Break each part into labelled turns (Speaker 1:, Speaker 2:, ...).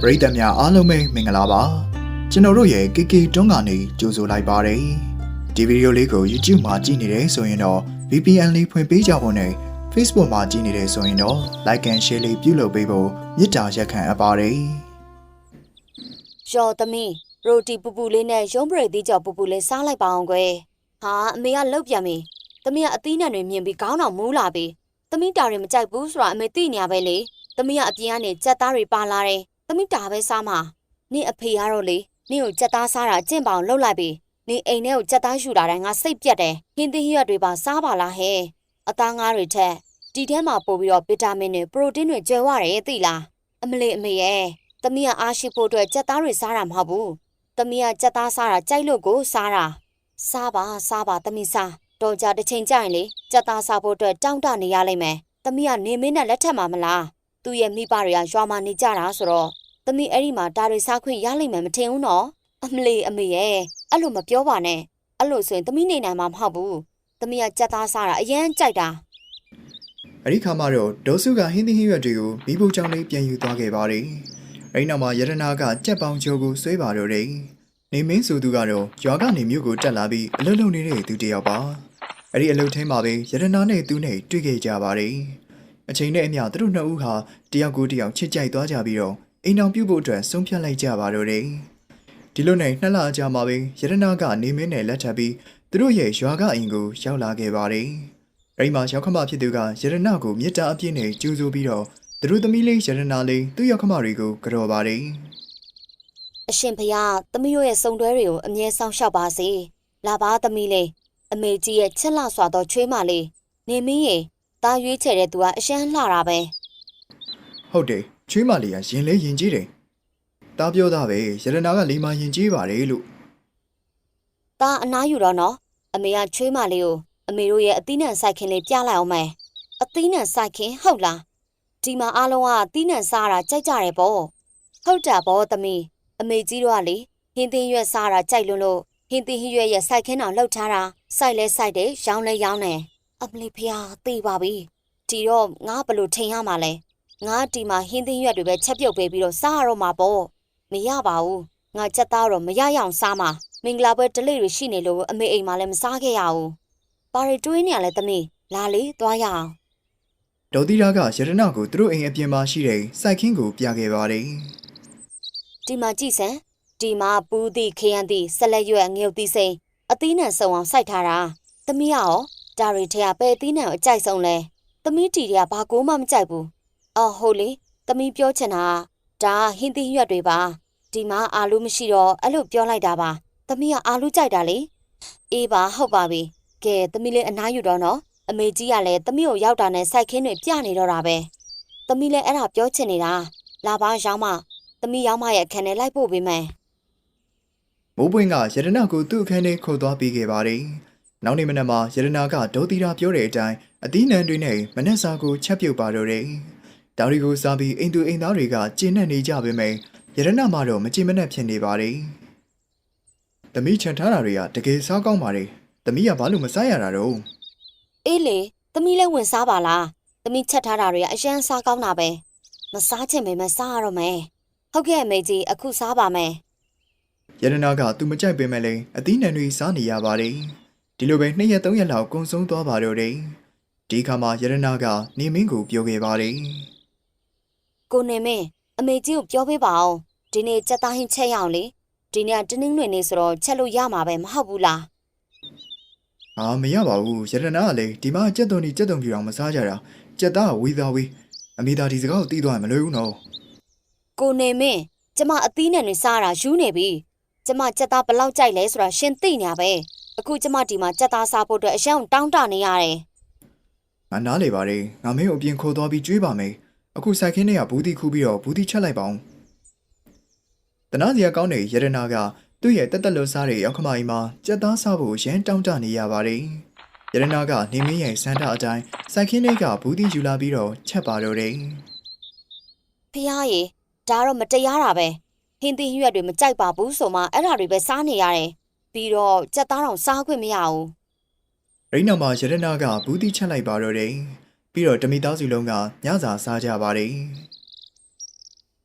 Speaker 1: ပရိသတ်များအားလုံးပဲမင်္ဂလာပါကျွန်တော်တို့ရဲ့ KK တွန်းကနေကြိုဆိုလိုက်ပါတယ်ဒီဗီဒီယိုလေးကို YouTube မှာကြည့်နေတယ်ဆိုရင်တော့ VPN လေးဖွင့်ပေးကြဖို့နဲ့ Facebook မှာကြည့်နေတယ်ဆိုရင်တော့ Like and Share လေးပြုလုပ်ပေးဖို့မေတ္တာရက်ခံအပ်ပါတယ်
Speaker 2: ကျော်သမီးရိုတီပူပူလေးနဲ့ရုံးပရိသီးကျော်ပူပူလေးစားလိုက်ပါအောင်ကွယ်ဟာအမေကလှုပ်ပြန်ပြီသမီးကအသီးနှံတွေမြင်ပြီးခေါင်းတော်မူးလာပြီသမီးတာတွေမကြိုက်ဘူးဆိုတာအမေသိနေရပဲလေသမီးကအပြင်ကနေကြက်သားတွေပါလာတယ် သမီးတာပဲစားမှာနင့်အဖေကတော့လေနင့်ကိုကြက်သားစားတာအကျင့်ပေါအောင်လှုပ်လိုက်ပြီနင့်အိမ်ထဲကိုကြက်သားယူလာတိုင်းငါစိတ်ပြက်တယ်ဟင်းသီးဟရွက်တွေပါစားပါလားဟဲ့အသားငါးတွေထက်ဒီထဲမှာပို့ပြီးတော့ဗီတာမင်တွေပရိုတင်းတွေကျွဲဝရတယ်သိလားအမလေးအမေရဲ့။သမီးကအားရှိဖို့အတွက်ကြက်သားတွေစားတာမဟုတ်ဘူး။သမီးကကြက်သားစားတာကြိုက်လို့ကိုစားတာ။စားပါစားပါသမီးစား။တော့ကြတစ်ချိန်ကြရင်လေကြက်သားစားဖို့အတွက်တောင်းတနေရလိမ့်မယ်။သမီးကနေမင်းနဲ့လက်ထက်မှာမလား။ သူ့ရဲ့မိဘတွေကရွာမှာနေကြတာဆိုတော့သမီးအဲ့ဒီမှာဒါတွေစားခွင့်ရလိမ့်မယ်မထင်ဘူးနော်။အမလီအမေရဲ့အဲ့လိုမပြောပါနဲ့။အဲ့လိုဆိုရင်သမီးနေနိုင်မှာမဟုတ်ဘူး။သမီးကကြက်သားစားတာအရင်ကြိုက်တာ
Speaker 1: အဲ့ဒီခါမှာတော့ဒေါစုကဟင်းသီးဟင်းရွက်တွေကိုမိဖို့ကြောင့်လေးပြန်ယူသွားခဲ့ပါတယ်အဲ့ဒီနောက်မှာယရနာကကြက်ပေါင်ချိုးကိုဆွဲပါတော့တယ်နေမင်းဆိုသူကတော့ရွာကနေမြို့ကိုတက်လာပြီးအလုပ်လုပ်နေတဲ့သူတစ်ယောက်ပါအဲ့ဒီအလုပ်ထင်းမှာပဲယရနာနဲ့သူနဲ့တွေ့ခဲ့ကြပါတယ် အချိန်နဲ့အမျှသူတို့နှစ်ဦးဟာတယောက်ကိုတယောက်ချစ်ကြိုက်သွားကြပြီးတော့အိမ်အောင်ပြုတ်ဖို့အတွက်ဆုံးဖြတ်လိုက်ကြပါတော့တယ်ဒီလိုနဲ့နှစ်လအကြာမှာပဲယရနာကနေမင်းနဲ့လက်ထပ်ပြီးသူတို့ရဲ့ရွာကအိမ်ကိုရောက်လာခဲ့ပါတယ်အဲ့ဒီမှာရောက်ခမဖြစ်သူကယရနာကိုမေတ္တာအပြည့်နဲ့ကြိုးဆိုပြီးတော့သူတို့သမီးလေးယရနာလေးသူ့ရောက်ခမတွေကိုကြော်ပါတယ်။
Speaker 2: အရှင်ဖျားသမီးတို့ရဲ့စုံတွဲတွေကိုအမြဲဆောင်ရှောက်ပါစေ။လာပါသမီးလေးအမေကြီးရဲ့ချက်လှစွာသောချွေးမလေးနေမင်းရေ တာရွေးချယ်တဲ့သူကအရှမ်းလှတာပဲ
Speaker 1: ဟုတ်တယ်ချွေးမလေးကရင်လဲရင်ကြီးတယ်တားပြောတာပဲယရနာကလိမ္မာရင်ကြီးပါတယ်လို့။
Speaker 2: တာအနားယူတော့နော်အမေကချွေးမလေးကိုအမေတို့ရဲ့အသီးနှံဆိုင်ခင်လေးပြလိုက်အောင်မယ်။အသီးနှံဆိုင်ခင်ဟုတ်လား။ဒီမှာအားလုံးကအသီးနှံစားတာကြိုက်ကြတယ်ပေါ့။ဟုတ်တာပေါ့သမီးအမေကြီးတို့ကလေဟင်းသင်းရွက်စားတာကြိုက်လွန်းလို့ဟင်းသင်းရွက်ရဲ့ဆိုင်ခင်းတော်လှုပ်ထားတာစိုက်လဲစိုက်တယ်ရောင်းလဲရောင်းတယ် အမလီဖျားသိပါပြီဒီတော့ငါဘယ်လိုထိန်ရမှာလဲငါဒီမှာဟင်းသင်းရွက်တွေပဲချက်ပြုတ်ပေးပြီးတော့စားရတော့မှာပေါ့မရပါဘူးငါချက်သားတော့မရရအောင်စားမှာမင်္ဂလာပွဲဒလိတွေရှိနေလို့အမေအိမ်မှာလည်းမစားခဲ့ရဘူးပါရီတွေးနေရလဲသမီးလာလေသွားရအောင်
Speaker 1: ဒေါ်သီရာကယရနာကိုသူတို့အိမ်အပြင်မှာရှိတဲ့စိုက်ခင်းကိုပြခဲ့ပါတယ်
Speaker 2: ဒီမှာကြည့်စမ်းဒီမှာပူးသည့်ခရမ်းသည့်ဆက်လက်ရွက်ငရုတ်သီးစိမ်းအသီးနှံစုံအောင်စိုက်ထားတာသမီးကရော ဒါရီထဲကပဲအသီးနှံကိုအကြိုက်ဆုံးလဲသမီးတီတွေကဘာကိုမှမကြိုက်ဘူးအော်ဟုတ်လေသမီးပြောချင်တာကဒါဟင်းသီးရွက်တွေပါဒီမှာအာလူမရှိတော့အဲ့လိုပြောလိုက်တာပါသမီးကအာလူကြိုက်တာလေအေးပါဟုတ်ပါပြီကဲသမီးလေးအနားယူတော့နော်အမေကြီးကလည်းသမီးကိုရောက်တာနဲ့စိုက်ခင်းတွေပြနေတော့တာပဲသမီးလည်းအဲ့ဒါပြောချင်နေတာလာပါရောင်းမသမီးရောက်မရဲ့အခန်းထဲလိုက်ပို့ပေးမယ်
Speaker 1: မိုးပွင့်ကယရနာကိုသူ့အခန်းထဲခေါ်သွားပေးခဲ့ပါတယ် နောက်နေ့မနက်မှာယရနာကဒေါ်သီရာပြောတဲ့အတိုင်းအသီးနှံတွေနဲ့မနက်စာကိုချက်ပြုတ်ပါတော့တယ်ဒါရီကိုစားပြီးအိမ်သူအိမ်သားတွေကကျင်းနဲ့နေကြပေမဲ့ယရနာမှတော့မကြင်မနဲ့ဖြစ်နေပါတယ်သမီးချန်ထားတာတွေကတကယ်စားကောင်းပါတယ်သမီးကဘာလို့မစားရတာတော့
Speaker 2: အေးလေသမီးလည်းဝင်စားပါလားသမီးချက်ထားတာတွေကအရန်စားကောင်းတာပဲမစားချင်ပေမဲ့စားရတော့မယ်ဟုတ်ကဲ့အမေကြီးအခုစားပါမယ်
Speaker 1: ရတနာကသူမကြိုက်ပေမဲ့လည်းအသီးနှံတွေစားနေရပါတယ် ဒီလိုပဲနှစ်ရက်သုံးရက်လောက်ကုံဆုံးသွားပါတော့တယ်ဒီခါမှာရတနာကနေမင်းကိုပြောခဲ့ပါတယ်
Speaker 2: ကိုနေမင်းအမေကြီးကိုပြောပေးပါအောင်ဒီနေ့ကြက်သားဟင်းချက်ရအောင်လေဒီနေ့ကတင်းနှင်းတွေနေဆိုတော့ချက်လို့ရမှာပဲမဟုတ်ဘူးလား
Speaker 1: အာမရပါဘူးရတနာကလည်းဒီမှာကြက်သွန်ကြီးကြက်သွန်ပြူအောင်မစားကြတာကြက်သားကဝေးသားဝေးအမေသာဒီစကားကိုတီးသွားရင်မလွယ်ဘူးနော်
Speaker 2: ကိုနေမင်းကျမအသီးနှံတွေစားတာယူနေပြီကျမကြက်သားဘယ်လောက်ကြိုက်လဲဆိုတာရှင်းသိညာပဲ အခုကျမဒီမှာကြက်သားစားဖို့အတွက်အရှမ်းတောင်းတနေရတယ်
Speaker 1: ငါနားလေပါတယ်ငါမင်းကိုအပြင်ခေါ်သွားပြီးကျွေးပါမယ်အခုစိုက်ခင်းထဲကဘူးတီခူးပြီးတော့ဘူးတီချက်လိုက်ပါအောင်တနာစီကကောင်းတဲ့ရတနာကသူ့ရဲ့တက်တက်လွတ်စားတဲ့ရောက်ခမကြီးမှာကြက်သားစားဖို့ရမ်းတောင်းတနေရပါတယ်ရတနာကနေမင်းရဲ့စန္ဒအတိုင်းစိုက်ခင်းထဲကဘူးတီယူလာပြီးတော့ချက်ပါတော့တယ်
Speaker 2: ဖះရေဒါတော့မတရားတာပဲဟင်းသီးရွက်တွေမကြိုက်ပါဘူးဆိုမှအဲ့ဒါတွေပဲစားနေရတယ် ပြီးတော့ကြက်သားတော့စားခွင့်မရဘူး
Speaker 1: ရိနောက်မှာရတနာကဘူးတီချက်လိုက်ပါတော့တယ်ပြီးတော့တမိသားစုလုံးကညစာစားကြပါတယ်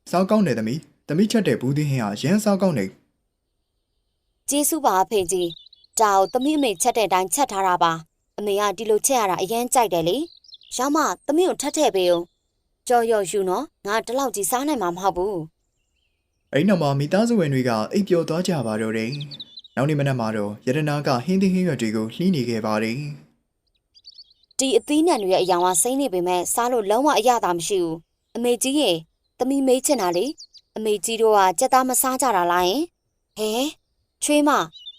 Speaker 1: စားကောင်းတယ်သမီးသမီးချက်တဲ့ဘူးသင်းဟင်းဟာရမ်းစားကောင်းနေ
Speaker 2: ကျေးဇူးပါအဖေကြီးဒါကိုသမီးအမေချက်တဲ့အတိုင်းချက်ထားတာပါအမေကဒီလိုချက်ရတာအရင်ကြိုက်တယ်လေရောင်းမသမီးကိုထပ်ထည့်ပေးဦးကြော်ရော်ယူနော်ငါဒီလောက်ကြီးစားနိုင်မှာမဟုတ်ဘူး
Speaker 1: အဲ့ဒီနောက်မှာမိသားစုဝင်တွေကအိပ်ပျော်သွားကြပါတော့တယ် နောက်နေ့မနက်မှာတော့ယရနာကဟင်းသင်းဟင်းရွက်တွေကိုလှီးနေခဲ့ပါတယ်
Speaker 2: ဒီအသီးနှံတွေရဲ့အယောင်ကစိမ့်နေပေမဲ့စားလို့လုံးဝအရသာမရှိဘူးအမေကြီးရေသမီးမေးချင်တာလေအမေကြီးတို့ကကြက်သားမစားကြတာလားယင်ဟဲချွေးမ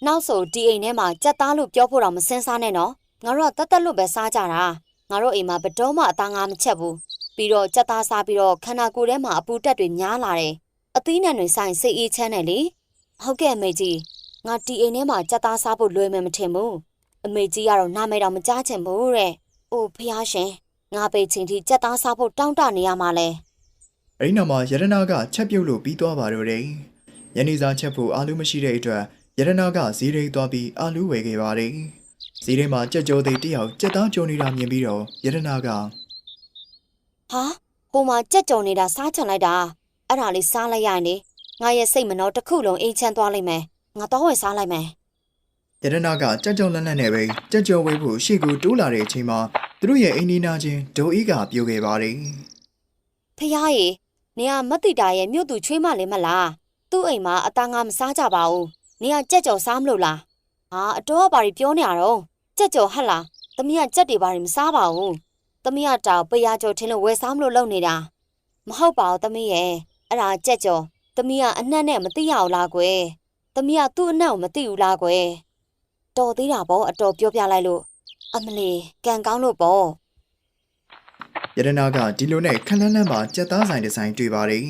Speaker 2: နောက်ဆိုဒီအိမ်ထဲမှာကြက်သားလို့ပြောဖို့တော့မစင်စားနဲ့နော်ငါတို့ကတတ်တက်လို့ပဲစားကြတာငါတို့အိမ်မှာဘယ်တော့မှအသားငါမချက်ဘူးပြီးတော့ကြက်သားစားပြီးတော့ခန္ဓာကိုယ်ထဲမှာအပူတက်တွေများလာတယ်အသီးနှံတွေဆိုင်စိတ်အေးချမ်းတယ်လေဟုတ်ကဲ့အမေကြီး ငါဒီအိမ်ထဲမှာကြက်သားစားဖို့လွယ်မယ်မထင်ဘူးအမေကြီးကတော့နားမဲတော့မကြားချင်ဘူးတဲ့။အိုဖះရှင်ငါပေချင်းထိကြက်သားစားဖို့တောင်းတနေရမှာလဲ
Speaker 1: အဲ့ဒီနောက်မှာယရနာကချက်ပြုတ်လို့ပြီးသွားပါတော့တယ်ညနေစာချက်ဖို့အာလူမရှိတဲ့အတွက်ယရနာကဈေးရိတ်သွားပြီးအာလူဝယ်ခဲ့ပါတယ်ဈေးထဲမှာကြက်ကြောသေးတစ်ယောက်ကြက်သားကြုံနေတာမြင်ပြီးတော့ယရနာက။
Speaker 2: ဟာဟိုမှာကြက်ကြုံနေတာစားချင်လိုက်တာ။အဲ့ဒါလေးစားလိုက်ရရင်လေငါရဲ့စိတ်မနှောတစ်ခုလုံးအိမ်ချမ်းသွားလိမ့်မယ်။ ငါတော့ဝယ်စားလိုက်မယ်
Speaker 1: ယရနာကကြက်ကြောလက်လက်နဲ့ပဲကြက်ကြောဝဲဖို့ရှေ့ကိုတိုးလာတဲ့အချိန်မှာသူတို့ရဲ့အိမ်နီးနားချင်းဒိုအီကပြောခဲ့ပါတယ်။
Speaker 2: ဖះရေနေကမတ်တီတာရဲ့မြို့သူချွေးမလေးမလား။သူ့အိမ်မှာအသားငါမစားကြပါဘူး။နေကကြက်ကြောစားမလို့လား။ဟာအတော်ကဘာတွေပြောနေရတော့ကြက်ကြောဟတ်လား။သမီးကကြက်တွေဘာတွေမစားပါဘူး။သမီးကတောင်ပရာကြောထင်းလို့ဝယ်စားမလို့လုပ်နေတာ။မဟုတ်ပါဘူးသမီးရဲ့အဲ့ဒါကြက်ကြောသမီးကအနှံ့နဲ့မသိရဘူးလားကွယ်။ သမီးကသူ့အနှံ့ကိုမသိဘူးလားကွယ်။တော်သေးတာပေါ့အတော်ပြောပြလိုက်လို့အမလီကံကောင်းလို့ပေါ့
Speaker 1: ယရနာကဒီလိုနဲ့ခက်လန်းလန်းမှာကြက်သားဆိုင်ဒီဇိုင်းတွေ့ပါတယ်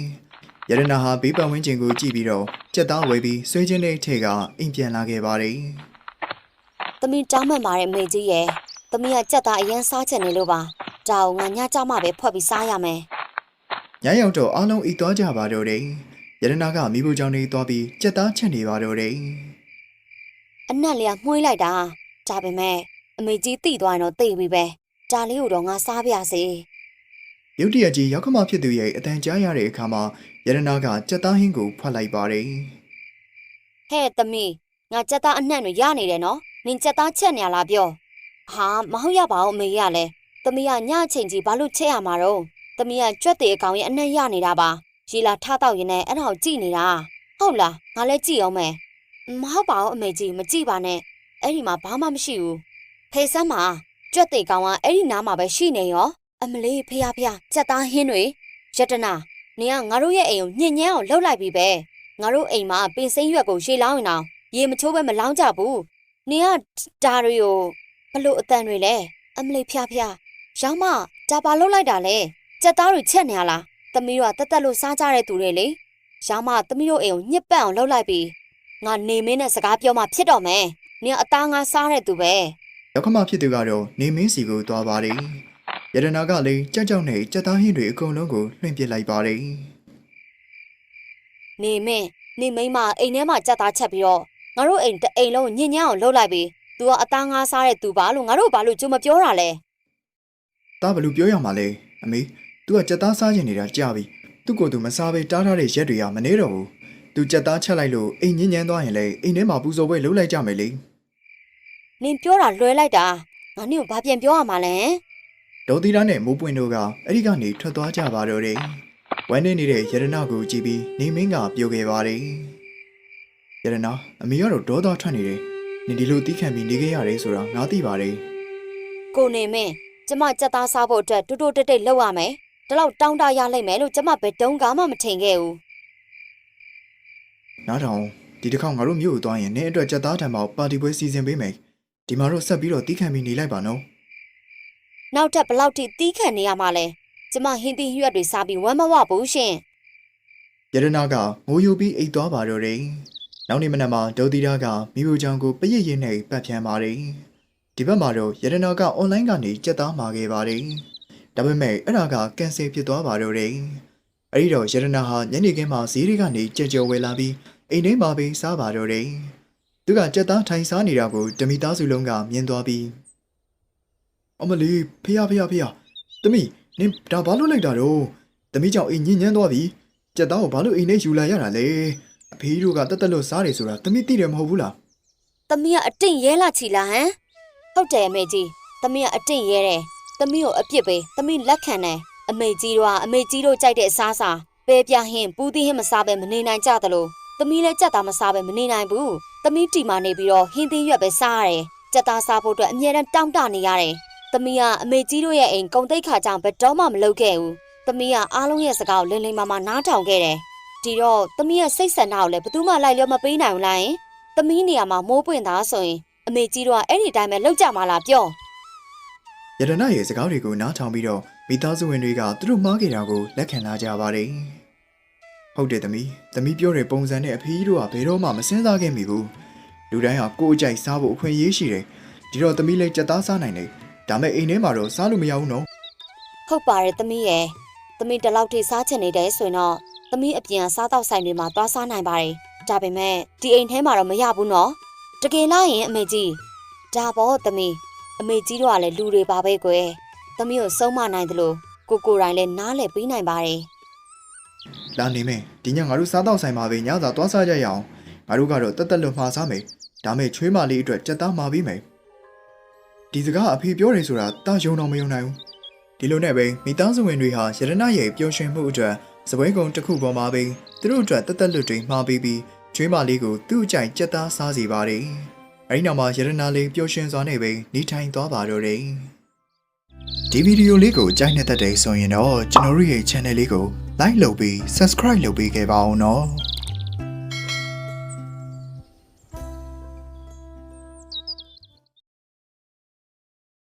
Speaker 1: ယရနာဟာဘေးပတ်ဝန်းကျင်ကိုကြည့်ပြီးတော့ကြက်သားဝယ်ပြီးဆွေးချင်းတဲ့အထက်ကအိမ်ပြန်လာခဲ့ပါတယ်။
Speaker 2: သမီးတောင်းမှန်ပါတယ်အမေကြီးရဲ့။သမီးကကြက်သားအရင်စားချင်နေလို့ပါ။ဒါကိုငါညကြမှာပဲဖွက်ပြီးစားရမယ်
Speaker 1: ညရောက်တော့အားလုံးအိပ်သွားကြပါတော့တယ် ယရနာကမိဖို့ကြောင့်နေသွားပြီးကြက်သားချက်နေပါတော့တယ်။
Speaker 2: အနက်လေးကမှုှေးလိုက်တာ။ဒါပေမဲ့အမေကြီးတိသွားရင်တော့သိပြီပဲ။ဒါလေးကိုတော့ငါစားပြစေ
Speaker 1: ရုတ်တရက်ကြီးရောက်ခမဖြစ်သူရဲ့အတန်ကြားရတဲ့အခါမှာယရနာကကြက်သားဟင်းကိုဖွက်လိုက်ပါတယ်။
Speaker 2: ဟဲ့သမီးငါကြက်သားအနှံ့တွေရနေတယ်နော်။နင်ကြက်သားချက်နေရလားပြော။ဟာမဟုတ်ရပါဘူးအမေရလဲ။သမီးကညအချိန်ကြီးဘာလို့ချက်ရမှာတော့။သမီးကကြွက်တဲ့အကောင်ရဲ့အနှံ့ရနေတာပါ။ ရီလာထားတော့ရင်လည်းအဲ့ဒါကိုကြည့်နေတာ။ဟုတ်လားငါလည်းကြည့်အောင်မယ်။မဟုတ်ပါဘူးအမေကြီးမကြည့်ပါနဲ့။အဲ့ဒီမှာဘာမှမရှိဘူး။ဖေဆမ်းမှာကြွက်တဲ့ကောင်ကအဲ့ဒီနားမှာပဲရှိနေရော။အမလေးဖေဖျားကြက်သားဟင်းတွေယတနာနင်ကငါတို့ရဲ့အိမ်ကိုညှဉ်းညမ်းအောင်လှုပ်လိုက်ပြီပဲငါတို့အိမ်မှာပင်စိမ့်ရွက်ကိုရှေးလောင်းရင်အောင်ရေမချိုးပဲမလောင်းကြဘူးနင်ကဒါတွေကိုဘလို့အတန်တွေလဲအမလေးဖျားဖျားရောင်းမဒါပါလှုပ်လိုက်တာလဲကြက်သားတွေချက်နေရလား သမီးတို့ကတက်တက်လို့စားကြတဲ့သူတွေလေရောင်းမသမီးတို့အိမ်ကိုညှစ်ပတ်အောင်လှုပ်လိုက်ပြီငါနေမင်းနဲ့စကားပြောမှဖြစ်တော့မယ်နင်ကအသားငါစားတဲ့သူပဲ
Speaker 1: ရောက်ခမဖြစ်သူကတော့နေမင်းစီကိုသွားပါတယ်ယရနာကလည်းကြက်ကြောက်နဲ့ကြက်သားဟင်းတွေအကုန်လုံးကိုလွှင့်ပစ်လိုက်ပါတယ်
Speaker 2: နေမင်းနေမိန်းမအိမ်ထဲမှာကြက်သားချက်ပြီးတော့ငါတို့အိမ်တစ်အိမ်လုံးညင်ညမ်းအောင်လှုပ်လိုက်ပြီး तू ကအသားငါးစားတဲ့သူပါလို့ငါတို့ဘာလို့ကြုံမပြောတာလဲ။
Speaker 1: ဒါဘယ်လို့ပြောရမှာလဲအမေ။ သူကကြက်သားစားကျင်နေတာကြာပြီသူ့ကိုယ်သူမစားဘဲတားထားတဲ့ရက်တွေကမနေတော့ဘူးသူကြက်သားချက်လိုက်လို့အိမ်ညင်းညမ်းသွားရင်လည်းအိမ်ထဲမှာပူဇော်ပွဲလုပ်လိုက်ကြမယ်လေ
Speaker 2: နင်ပြောတာလွဲလိုက်တာငါနင့်ကိုဘာပြန်ပြောရမှာလဲ
Speaker 1: ဒေါ်သီတာနဲ့မိုးပွင့်တို့ကအဲ့ဒီကနေထွက်သွားကြပါတော့တယ်ဝမ်းနေနေတဲ့ယရနာကိုကြည့်ပြီးနေမင်းကပြိုခဲ့ပါတယ်ယရနာအမေကတော့ဒေါသထွက်နေတယ်နင်ဒီလိုတီးခံပြီးနေခဲ့ရတယ်ဆိုတာငါသိပါတယ်
Speaker 2: ကိုနေမင်းကျမကြက်သားစားဖို့အတွက်တူတူတက်တက်လောက်ရမယ် ဒီလောက်တောင်းတရလိုက်မယ်လို့ကျမဘယ်တုန်းကမှမထင်ခဲ့ဘူး။
Speaker 1: နားထောင်ဒီတစ်ခေါက်ငါတို့မြို့ကိုသွားရင်နင်းအတွက်ကြက်သားထံမှာပါတီပွဲစီစဉ်ပေးမယ်။ဒီမှာတော့ဆက်ပြီးတော့တီးခံပြီးနေလိုက်ပါနော်။
Speaker 2: နောက်ထပ်ဘယ်လောက်ထိတီးခံနေရမှာလဲကျမဟင်းသီးရွက်တွေစားပြီးဝမ်းမဝဘူးရှင်
Speaker 1: ယရနာကငိုယိုပြီးအိတ်သွားပါတော့တယ်။နောက်နေ့မနက်မှာဒေါ်တီရာကမိဖို့ချောင်းကိုပရစ်ရင်းနဲ့ပတ်ဖြန်းပါတယ်။ဒီဘက်မှာတော့ယရနာကအွန်လိုင်းကနေကြက်သားမှာခဲ့ပါတယ်။ ဒါပေမဲ့အဲ့ဒါကကန်ဆယ်ဖြစ်သွားပါတော့တယ်။အဲဒီတော့ယရနာဟာညနေခင်းမှာဈေးတွေကနေကြက်ကြော်ဝယ်လာပြီးအိမ်ထဲမှာပဲစားပါတော့တယ်။သူကကြက်သားထိုင်စားနေတာကိုတမီသားစုလုံးကမြင်သွားပြီးအမလီဖေရဖေရဖေရသမီးနင်ဒါဘာလို့လိုက်တာတော့သမီးကြောင့်အိမ်ညင်ညမ်းသွားပြီကြက်သားကိုဘာလို့အိမ်ထဲယူလာရတာလဲအဖေတို့ကတက်တက်လို့စားတယ်ဆိုတာသမီးသိတယ်မဟုတ်ဘူးလား
Speaker 2: သမီးကအတင့်ရဲလာချီလားဟမ်ဟုတ်တယ်အမေကြီးသမီးကအတင့်ရဲတယ် သမီးကိုအပြစ်ပေးသမီးလက်ခံတယ်အမေကြီးတို့ကအမေကြီးတို့ကြိုက်တဲ့အစားစားပဲပြဟင်းပူးသီးဟင်းမစားပဲမနေနိုင်ကြသလိုသမီးလည်းကြက်သားမစားပဲမနေနိုင်ဘူးသမီးတီမာနေပြီးတော့ဟင်းသီးရွက်ပဲစားရတယ်ကြက်သားစားဖို့အတွက်အမြဲတမ်းတောင့်တနေရတယ်သမီးကအမေကြီးတို့ရဲ့အိမ်ကုံတိတ်ခါကြောင့်ဘယ်တော့မှမလုပ်ခဲ့ဘူးသမီးကအားလုံးရဲ့စကားကိုလင်းလင်းမာမာနားထောင်ခဲ့တယ်ဒီတော့သမီးရဲ့စိတ်ဆန္ဒကိုလည်းဘယ်သူမှလိုက်လျောမပေးနိုင်ဘူးလားယင်သမီးနေရာမှာမိုးပွင့်သားဆိုရင်အမေကြီးတို့ကအဲ့ဒီတိုင်းပဲလောက်ကြမှာလားပြော
Speaker 1: ယတနာရဲ့စကားတွေကိုနားထောင်ပြီးတော့မိသားစုဝင်တွေကသူတို့မှားခဲ့တာကိုလက်ခံလာကြပါတယ်ဟုတ်တယ်သမီးသမီးပြောတဲ့ပုံစံနဲ့အဖေတို့ကဘယ်တော့မှမစင်စားခဲ့မိဘူးလူတိုင်းဟာကိုယ်အကြိုက်စားဖို့အခွင့်အရေးရှိတယ်ဒီတော့သမီးလည်းကြက်သားစားနိုင်တယ်ဒါမဲ့အိမ်ထဲမှာတော့စားလို့မရဘူးနော်
Speaker 2: ဟုတ်ပါတယ်သမီးရဲ့သမီးဒီလောက်ထိစားချင်နေတယ်ဆိုရင်တော့သမီးအပြင်စားတော့ဆိုင်တွေမှာသွားစားနိုင်ပါတယ်ဒါပေမဲ့ဒီအိမ်ထဲမှာတော့မရဘူးနော်တကယ်လားရင်အမေကြီးဒါပေါ့သမီး အမေကြီးတို့ကလည်းလူတွေပါပဲကွယ်သမီးကိုစုံမနိုင်သလိုကိုကိုယ်တိုင်လည်းနားလည်ပေးနိုင်ပါတယ်
Speaker 1: လာနေမယ်ဒီညငါတို့စားတော့ဆိုင်မှာပဲညစာသွားစားကြရအောင်ငါတို့ကတော့တက်တက်လွတ်မှာစားမယ်ဒါမဲ့ချွေးမလေးအတွက်ကြက်သားမှာပြီးမယ်ဒီစကားအဖေပြောတယ်ဆိုတာတာယုံတော့မယုံနိုင်ဘူးဒီလိုနဲ့ပဲမိသားစုဝင်တွေဟာရတနာရဲ့ပျော်ရွှင်မှုအတွက်စပွဲကုံတစ်ခုပေါ်မှာပဲသူတို့အတွက်တက်တက်လွတ်တွေမှာပြီးပြီးချွေးမလေးကိုသူ့အကြိုက်ကြက်သားစားစီပါတယ် အဲဒီနောက်မှာရတနာလေးပျော်ရွှင်စွာနဲ့ပဲနေထိုင်သွားပါတော့တယ်ဒီဗီဒီယိုလေးကိုကြိုက်နေတဲ့တဲ့ဆိုရင်တော့ကျွန်တော်တို့ရဲ့ channel လေးကို like လုပ်ပြီး subscribe လုပ်ပေးခဲ့ပါအောင်နော်